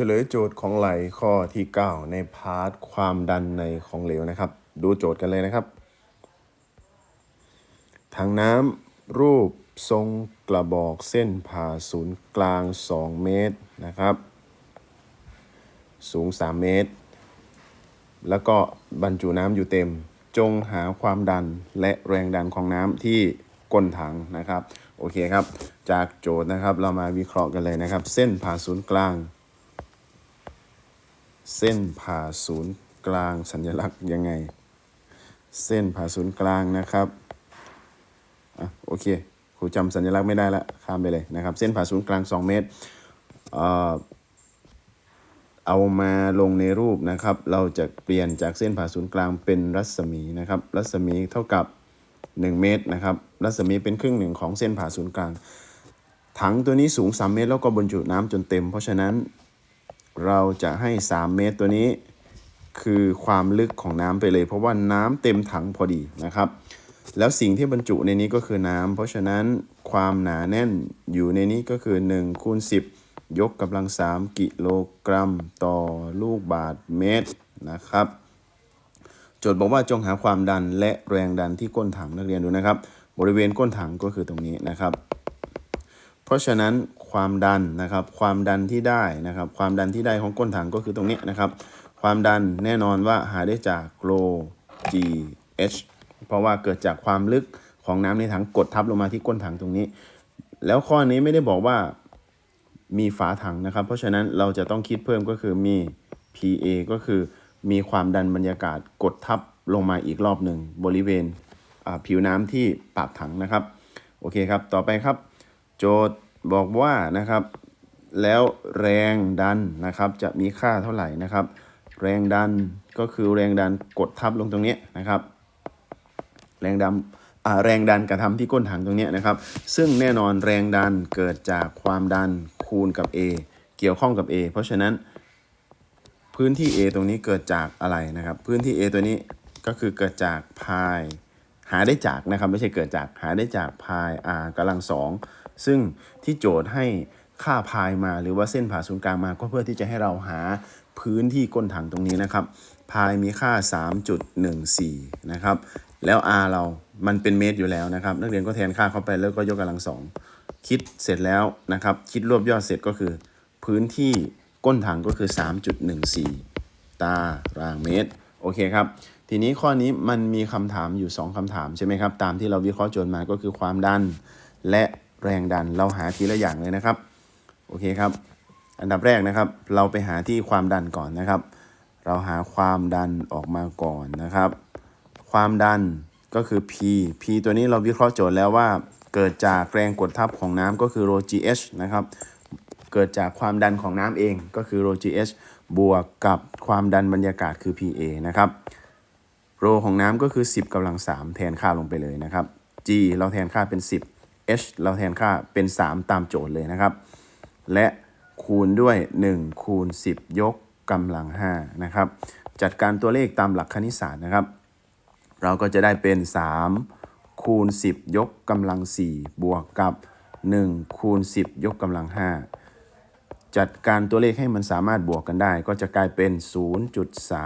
ฉลยโจทย์ของไหลข้อที่ 9 ในพาร์ทความดันในของเหลวนะครับ ดูโจทย์กันเลยนะครับถังน้ำรูปทรงกระบอกเส้นผ่าศูนย์กลาง 2 เมตรนะครับ สูง 3 เมตร แล้วก็บรรจุน้ำอยู่เต็ม จงหาความดันและแรงดันของน้ำที่ก้นถังนะครับ โอเคครับ จากโจทย์นะครับเรามาวิเคราะห์กันเลยนะครับ เส้นผ่าศูนย์กลาง เส้นผ่าศูนย์กลางสัญลักษณ์ยังไง เส้นผ่าศูนย์กลางนะครับอะโอเคครูจำสัญลักษณ์ไม่ได้ละข้ามไปเลยนะครับ เส้นผ่าศูนย์กลาง 2 เมตรเอามาลงในรูปนะครับ เราจะเปลี่ยนจากเส้นผ่าศูนย์กลางเป็นรัศมีนะครับ รัศมีเท่ากับ 1 เมตรนะครับ รัศมีเป็นครึ่งหนึ่งของเส้นผ่าศูนย์กลาง ถังตัวนี้สูง 3 เมตร แล้วก็บรรจุน้ำจนเต็ม เพราะฉะนั้น เราจะให้ 3 เมตรตัวนี้ คือความลึกของน้ำไปเลย เพราะว่าน้ำเต็มถังพอดีนะครับ แล้วสิ่งที่บรรจุในนี้ก็คือน้ำเพราะฉะนั้นความหนาแน่นอยู่ในนี้ก็คือ1คูณ10 ยกกำลัง 3 กิโลกรัมต่อลูกบาทเมตรนะครับโจทย์บอกว่าจงหาความดันและแรงดันที่ก้นถังนักเรียนดูนะครับ บริเวณก้นถังก็คือตรงนี้นะครับ เพราะฉะนั้น ความดันนะครับ ความดันที่ได้นะครับ ความดันที่ได้ของก้นถังก็คือตรงนี้นะครับ ความดันแน่นอนว่าหาได้จากโล g h เพราะว่าเกิดจากความลึกของน้ำในถังกดทับลงมาที่ก้นถังตรงนี้ แล้วข้อนี้ไม่ได้บอกว่ามีฝาถังนะครับ เพราะฉะนั้นเราจะต้องคิดเพิ่มก็คือมี PA ก็คือมีความดันบรรยากาศกดทับลงมาอีกรอบหนึ่งบริเวณผิวน้ำที่ปากถังนะครับ โอเคครับ ต่อไปครับ โจทย์ บอกว่านะครับ แล้วแรงดันนะครับจะมีค่าเท่าไหร่นะครับ แรงดันก็คือแรงดันกดทับลงตรงนี้นะครับ แรงดันอ่าแรงดันกระทำที่ก้นถังตรงนี้นะครับ ซึ่งแน่นอนแรงดันเกิดจากความดันคูณกับ A เกี่ยวข้องกับ A เพราะฉะนั้นพื้นที่ A ตรงนี้เกิดจากอะไรนะครับ พื้นที่ A ตัวนี้ก็คือเกิดจากพายหาได้จากนะครับ ไม่ใช่เกิดจากหาได้จากพาย r กำลังสอง ซึ่งที่โจทย์ให้ค่าพายมาหรือว่าเส้นผ่าศูนย์กลางมาก็เพื่อที่จะให้เราหาพื้นที่ก้นถังตรงนี้นะครับ พายมีค่า 3.14 นะครับ แล้ว r เรามันเป็นเมตรอยู่แล้วนะครับ นักเรียนก็แทนค่าเข้าไปแล้วก็ยกกำลังสองคิดเสร็จแล้วนะครับ คิดรวบยอดเสร็จก็คือ พื้นที่ก้นถังก็คือ 3.14 ตารางเมตร โอเคครับ ทีนี้ข้อนี้มันมีคำถามอยู่ 2คำถามใช่ไหมครับ ตามที่เราวิเคราะห์โจทย์มาก็คือความดันและ แรงดัน เราหาทีละอย่างเลยนะครับ โอเคครับ อันดับแรกนะครับ เราไปหาที่ความดันก่อนนะครับ เราหาความดันออกมาก่อนนะครับ ความดันก็คือ P P ตัวนี้เราวิเคราะห์โจทย์แล้วว่า เกิดจากแรงกดทับของน้ำก็คือ ρ g h นะครับ เกิดจากความดันของน้ำเองก็คือ ρ g h บวกกับความดันบรรยากาศคือ PA นะครับโรของน้ำก็คือ 10กำลัง3แทนค่าลงไปเลยนะครับ G เราแทนค่าเป็น 10 H เราแทนค่าเป็น 3 ตามโจทย์เลยนะครับ และคูณด้วย 1 คูณ 10 ยกกำลัง5นะครับ จัดการตัวเลขตามหลักคณิตศาสตร์นะครับ เราก็จะได้เป็น 3 คูณ 10 ยกกำลัง 4 บวกกับ 1 คูณ 10 ยกกำลัง 5 จัดการตัวเลขให้มันสามารถบวกกันได้ ก็จะกลายเป็น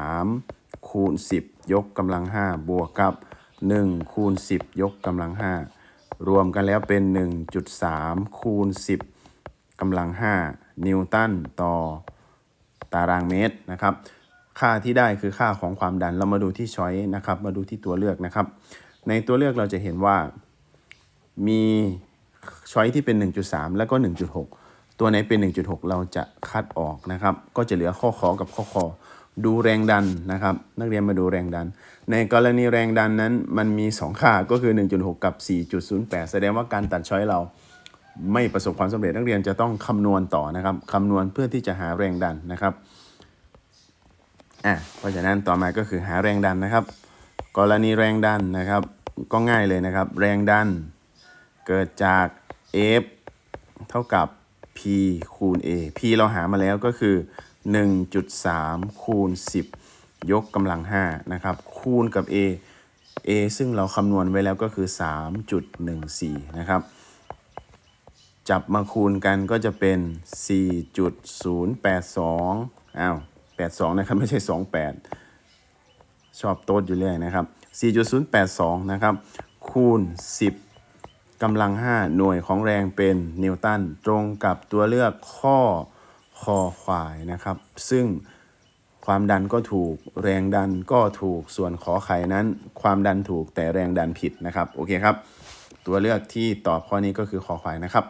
0.3 คูณ 10 ยกกำลัง 5 บวกกับ 1 คูณ 10 ยกกำลัง 5 รวมกันแล้วเป็น 1.3 คูณ 10กำลัง 5 นิวตันต่อตารางเมตรนะครับ ค่าที่ได้คือค่าของความดัน เรามาดูที่ช้อยนะครับ มาดูที่ตัวเลือกนะครับ ในตัวเลือกเราจะเห็นว่ามีช้อยที่เป็น 1.3 แล้วก็ 1.6 ตัวไหนเป็น 1.6 เราจะคัดออกนะครับ ก็จะเหลือข้อขอกับข้อคอ ดูแรงดันนะครับ นักเรียนมาดูแรงดัน ในกรณีแรงดันนั้นมันมี 2 ค่าก็คือ 1.6 กับ 4.08 แสดงว่าการตัดช้อยเราไม่ประสบความสำเร็จนักเรียนจะต้องคำนวณต่อนะครับคำนวณเพื่อที่จะหาแรงดันนะครับอะเพราะฉะนั้นต่อมาก็คือหาแรงดันนะครับ กรณีแรงดันนะครับก็ง่ายเลยนะครับ แรงดันเกิดจาก F เท่ากับ P คูณ A P เราหามาแล้วก็คือ 1.3 คูณ 10 ยกกำลัง5นะครับ คูณกับ A A ซึ่งเราคำนวณไว้แล้วก็คือ 3.14 นะครับ จับมาคูณกันก็จะเป็น 4.082 อ้าว 82 นะครับ ไม่ใช่ 28 ชอบโต๊ดอยู่เรื่อยนะครับ 4.082 นะครับ คูณ 10กำลัง 5 หน่วยของแรงเป็นนิวตัน ตรงกับตัวเลือกข้อ คอควายนะครับ ซึ่งความดันก็ถูกแรงดันก็ถูกส่วนขอไข่นั้น ความดันถูกแต่แรงดันผิดนะครับ โอเคครับ ตัวเลือกที่ตอบข้อนี้ก็คือคอควายนะครับ